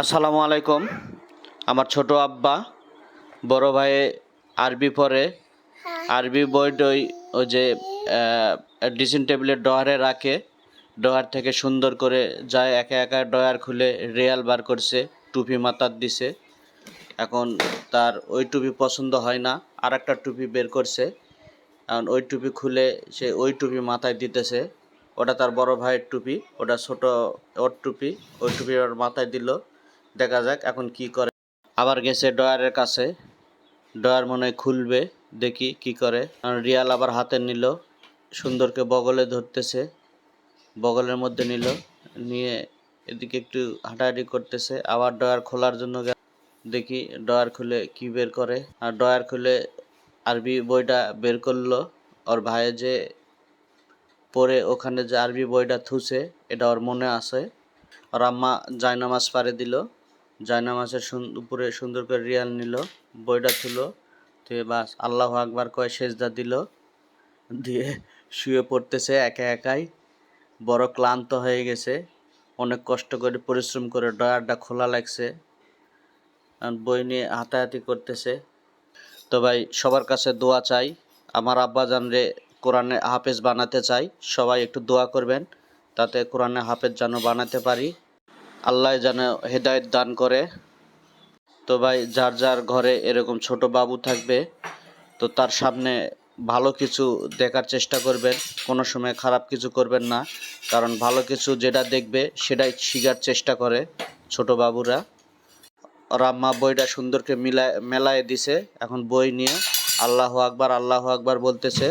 আসসালামু আলাইকুম। আমার ছোট আব্বা বড় ভাইয়ে আরবি পড়ে। আরবি বইটই ওই যে ড্রেসিং টেবিলের ডয়ারে রাখে। ডয়ার থেকে সুন্দর করে যায় একা একা ডয়ার খুলে রিয়াল বার করছে টুপি মাথার দিছে। এখন তার ওই টুপি পছন্দ হয় না আর একটা টুপি বের করছে। এখন ওই টুপি খুলে সে ওই টুপি মাথায় দিতেছে। ওটা তার বড় ভাইয়ের টুপি ওটা ছোট ওর টুপি ওই টুপি ওর মাথায় দিল। দেখা যাক এখন কি করে। আবার গেছে ডয়ারের কাছে। ডয়ার মনে খুলবে, দেখি কি করে। রিয়াল আবার হাতে নিল, সুন্দরকে বগলে ধরতেছে, বগলের মধ্যে নিল, নিয়ে এদিকে একটু হাঁটাহাঁটি করতেছে, আবার ডয়ার খোলার জন্য দেখি ডয়ার খুলে কি বের করে। আর ডয়ার খুলে আরবি বইটা বের করল, ওর ভাইয়ে যে পরে ওখানে যে আরবি বইটা থুছে, এটা ওর মনে আছে। ওর আম্মা জায়নামাজ পারে দিল। জায়নামাজের উপরে সুন্দর করে রিয়াল নিল, বইটা থুলো তো বাস, আল্লাহ আকবার কয় সেজদা দিল, দিয়ে শুয়ে পড়তেছে একা একাই, বড় ক্লান্ত হয়ে গেছে, অনেক কষ্ট করে পরিশ্রম করে ডয়ারটা খোলা লাগছে বই নিয়ে হাতাহাতি করতেছে। তো ভাই, সবার কাছে দোয়া চাই, আমার আব্বাজান রে কোরআনে হাফেজ বানাতে চাই, সবাই একটু দোয়া করবেন, তাতে কোরআনে হাফেজ যেন বানাতে পারি। আল্লাহ যেন হেদায়েত দান করে। তো ভাই, যার যার ঘরে এরকম ছোট বাবু থাকবে, তো তার সামনে ভালো কিছু দেখার চেষ্টা করবেন। কোনো সময় খারাপ কিছু করবেন না, কারণ ভালো কিছু যেটা দেখবে, সেটাই শিখার চেষ্টা করে ছোট বাবুরা। ওর আম্মা বইটা সুন্দরকে মিলায় মেলায় দিছে, এখন বই নিয়ে। আল্লাহ আকবার আল্লাহ আকবার বলতেছে।